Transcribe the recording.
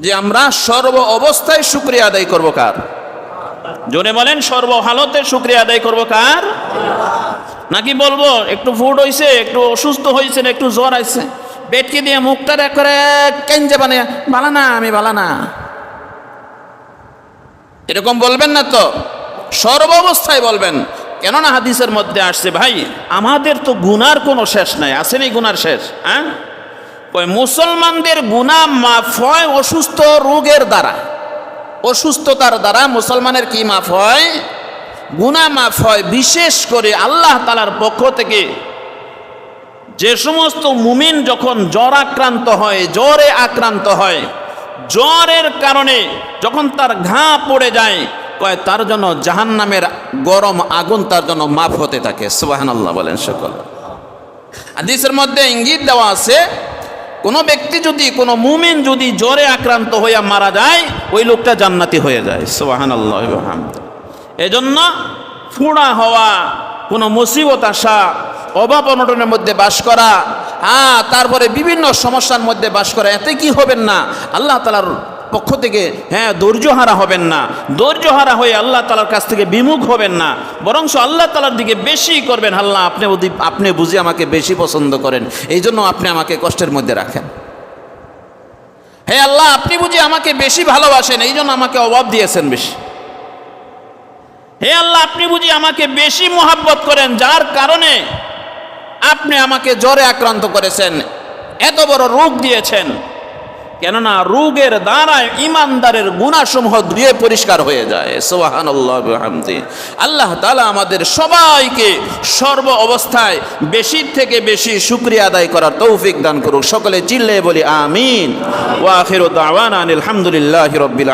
যে আমরা সর্ব অবস্থায় শুক্রিয়া আদায় করব কার? জোরে বলেন, সর্ব হালতে শুক্রিয়া আদায় করব কার? নাকি বলব, একটু ফুড হয়েছে একটু অসুস্থ হয়েছে একটু জ্বর আইছে? পেটকে দিয়ে মুখটা করে, কেঞ্জে বানিয়ে, বালা না, আমি বালা না। এরকম বলবেন না তো? সর্ব অবস্থায় বলবেন। কেননা হাদিসের মধ্যে আসছে, ভাই, আমাদের তো গুনার কোনো শেষ নাই, আসেনি গুনার শেষ হ্যাঁ? কই মুসলমানদের গুনাহ মাফ হয় অসুস্থ রোগের দ্বারা। অসুস্থতার দ্বারা মুসলমানের কি মাফ হয়? গুনাহ মাফ হয়। বিশেষ করে আল্লাহ তালার পক্ষ থেকে যে সমস্ত মুমিন যখন জ্বর আক্রান্ত হয়, জ্বরে আক্রান্ত হয়, জ্বরের কারণে যখন তার ঘা পড়ে যায়, কয়, তার জন্য জাহান্নামের গরম আগুন তার জন্য মাফ হতে থাকে। সুবাহান আল্লাহ বলেন সকল। হাদিসের মধ্যে ইঙ্গিত দেওয়া আছে কোনো ব্যক্তি যদি, কোনো মুমিন যদি জ্বরে আক্রান্ত হইয়া মারা যায়, ওই লোকটা জান্নাতি হয়ে যায়। সোহান আল্লাহ এজন্য ফুড়া হওয়া, কোনো মুসিবত আসা, অভাব অনটনের মধ্যে বাস করা হ্যাঁ তারপরে বিভিন্ন সমস্যার মধ্যে বাস করা, এতে কি হবেন না? আল্লাহ তালার পক্ষ থেকে হ্যাঁ ধৈর্যহারা হবেন না। ধৈর্যহারা হয়ে আল্লাহ তালার কাছ থেকে বিমুখ হবেন না। বরঞ্চ আল্লাহ তালার দিকে বেশি করবেন। আল্লাহ, আপনি আপনি বুঝি আমাকে বেশি পছন্দ করেন। এই জন্য আপনি আমাকে কষ্টের মধ্যে রাখেন। হে আল্লাহ, আপনি বুঝি আমাকে বেশি ভালোবাসেন। এই জন্য আমাকে অভাব দিয়েছেন বেশি। হে আল্লাহ, আপনি বুঝি আমাকে বেশি মোহাব্বত করেন। যার কারণে আপনি আমাকে জ্বরে আক্রান্ত করেছেন। এত বড় রোগ দিয়েছেন। কেননা রোগের দ্বারায় ইমানদারের গুণাসমূহ ধুয়ে পরিষ্কার হয়ে যায়। সোহান আল্লাহ তালা আমাদের সবাইকে সর্ব অবস্থায় বেশি থেকে বেশি শুক্রিয়া আদায় করার তৌফিক দান করুক। সকলে চিল্লে বলি, আমিন। ওয়াহির দাওয়ান আলহামদুলিল্লাহ রবিল